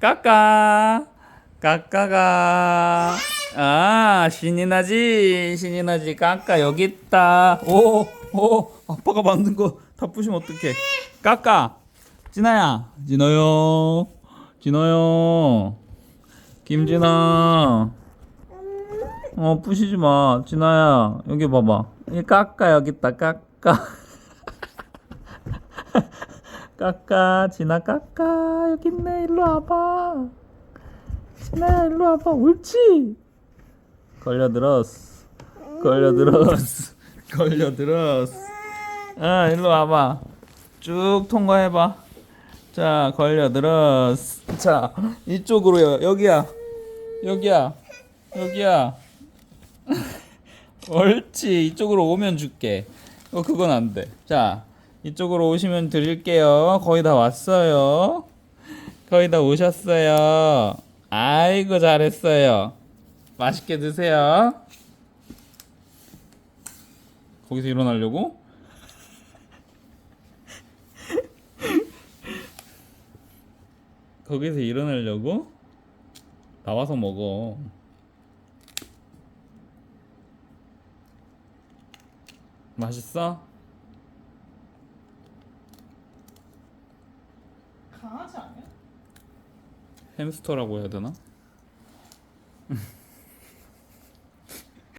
까까. 까까가. 아 신이 나지 신이 나지. 까까 여기 있다. 오오 아빠가 만든 거 다 부시면 어떡해. 까까. 진아야 진아요. 진아요. 김진아. 어 부시지 마. 진아야 여기 봐봐. 이 까까 여기 있다. 까까 까까 진아 까까 여기 있네. 일로 와봐. 진아야 일로 와봐. 옳지. 걸려들었어. 걸려들었어. 걸려들었어. 아 일로 와봐. 쭉 통과해봐. 자 걸려들었어. 자 이쪽으로요 여기야. 여기야. 여기야. 옳지. 이쪽으로 오면 줄게. 어 그건 안돼자 이쪽으로 오시면 드릴게요 거의 다 왔어요 거의 다 오셨어요 아이고 잘했어요 맛있게 드세요 거기서 일어나려고? 거기서 일어나려고? 나와서 먹어 맛있어? 강아지 아니야? 햄스터라고 해야 되나?